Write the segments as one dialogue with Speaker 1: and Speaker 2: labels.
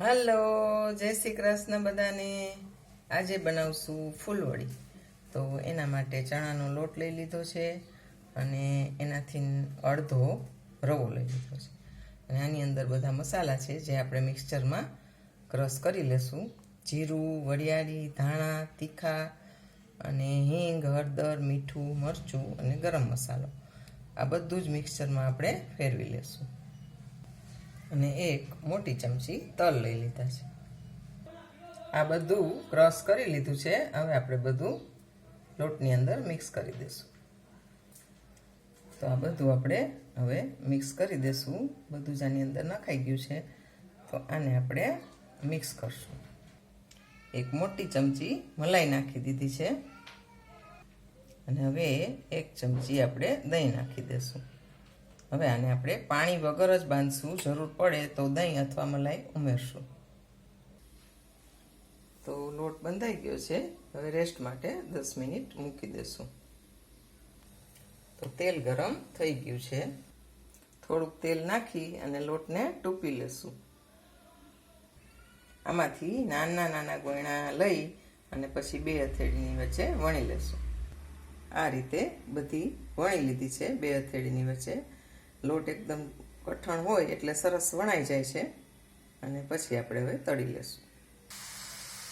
Speaker 1: હાલો, જય શ્રી કૃષ્ણ બધાને. આજે બનાવશું ફૂલવડી. તો એના માટે ચણાનો લોટ લઈ લીધો છે અને એનાથી અડધો રવો લઈ લીધો છે. અને આની અંદર બધા મસાલા છે જે આપણે મિક્સચરમાં ક્રશ કરી લેશું. જીરું, વરિયાળી, ધાણા, તીખા અને હિંગ, હળદર, મીઠું, મરચું અને ગરમ મસાલો. આ બધું જ મિક્સચરમાં આપણે ફેરવી લેશું. અને એક મોટી ચમચી તલ લઈ લીધા છે. આ બધું ક્રશ કરી લીધું છે. હવે આપણે બધું લોટની અંદર મિક્સ કરી દઈશું તો આ બધું આપણે હવે મિક્સ કરી દઈશું બધું જ આની અંદર નખાઈ ગયું છે. તો આને આપણે મિક્સ કરશું. એક મોટી ચમચી મલાઈ નાખી દીધી છે. અને હવે એક ચમચી આપણે દહીં નાખી દઈશું હવે આને આપણે પાણી વગર જ બાંધશું. જરૂર પડે તો દહીં અથવા મલાઈ ઉમેરશું. તો લોટ બંધાઈ ગયો છે. હવે રેસ્ટ માટે દસ મિનિટ મૂકી દેશું. તો તેલ ગરમ થઈ ગયું છે. થોડુંક તેલ નાખી અને લોટને ટૂપી લેશું. આમાંથી નાના નાના ગોયણા લઈ અને પછી બે હથેળીની વચ્ચે વણી લેશું. આ રીતે બધી વણી લીધી છે બે હથેળીની વચ્ચે. લોટ એકદમ કઠણ હોય એટલે સરસ વણાઈ જાય છે. અને પછી આપણે હવે તળી લેશું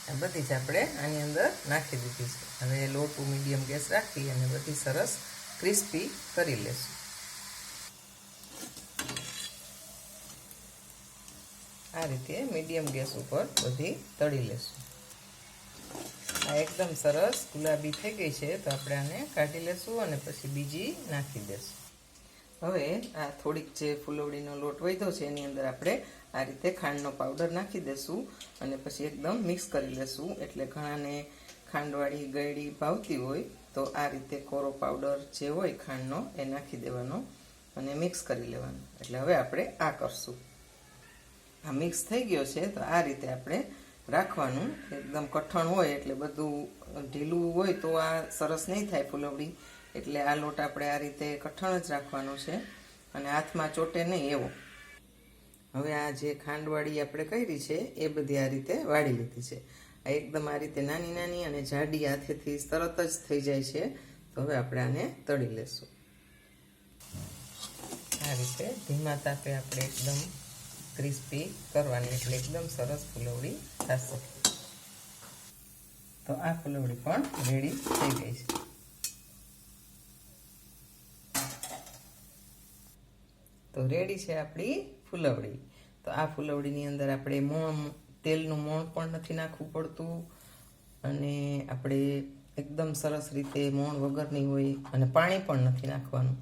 Speaker 1: આ બધી જ આપણે આની અંદર નાખી દીધી છે. હવે લોટ મીડિયમ ગેસ રાખી અને બધી સરસ ક્રિસ્પી કરી લેશું આ રીતે મીડિયમ ગેસ ઉપર બધી તળી લેશું આ એકદમ સરસ ગુલાબી થઈ ગઈ છે તો આપણે આને કાઢી લેશું અને પછી બીજી નાખી દેશું હવે આ થોડીક જે ફૂલવડીનો લોટ વધ્યો છે, એની અંદર આપણે આ રીતે ખાંડનો પાવડર નાખી દેશું અને પછી એકદમ મિક્સ કરી લેશું એટલે ઘણાને ખાંડવાળી ગળી ભાવતી હોય તો આ રીતે કોરો પાવડર જે હોય ખાંડનો, એ નાખી દેવાનો અને મિક્સ કરી લેવાનો. એટલે હવે આપણે આ કરશું. આ મિક્સ થઈ ગયો છે, તો આ રીતે આપણે રાખવાનું. એકદમ કઠણ હોય એટલે બધું ઢીલું હોય તો આ સરસ નહીં થાય ફૂલવડી. એટલે આ લોટ આપણે આ રીતે કઠણ જ રાખવાનો છે અને હાથમાં ચોટે નહીં એવો. હવે આ જે ખાંડવાળી આપણે કરી છે, એ બધી આ રીતે વાળી લીધી છે. આ એકદમ આ રીતે નાની નાની અને જાડી હાથેથી તરત જ થઈ જાય છે. તો હવે આપણે આને તળી લેશું. આ રીતે ધીમા તાપે આપણે એકદમ ક્રિસ્પી કરવાની, એટલે એકદમ સરસ ફુલવડી થશે. તો આ ફુલવડી પણ રેડી થઈ ગઈ છે. તો રેડી છે આપણી ફૂલવડી. તો આ ફૂલવડીની અંદર આપણે મોણ, તેલનું મોણ પણ નથી નાખવું પડતું અને આપણે એકદમ સરસ રીતે મોણ વગરની હોય અને પાણી પણ નથી નાખવાનું.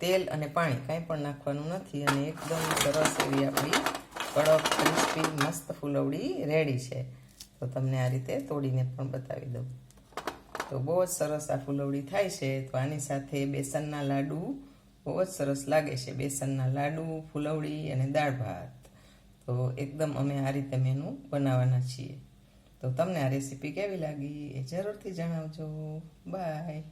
Speaker 1: તેલ અને પાણી કાંઈ પણ નાખવાનું નથી અને એકદમ સરસ એવી આપણી કડક, ક્રિસ્પી, મસ્ત ફૂલવડી રેડી છે. તો તમને આ રીતે તોડીને પણ બતાવી દઉં. તો બહુ જ સરસ આ ફૂલવડી થાય છે. તો આની સાથે બેસનના લાડુ બહુ જ સરસ લાગે છે બેસનના લાડુ, ફૂલવડી અને દાળ ભાત. તો એકદમ અમે આ રીતે મેનુ બનાવવાના છીએ. તો તમને આ રેસીપી કેવી લાગી એ જરૂરથી જણાવજો. બાય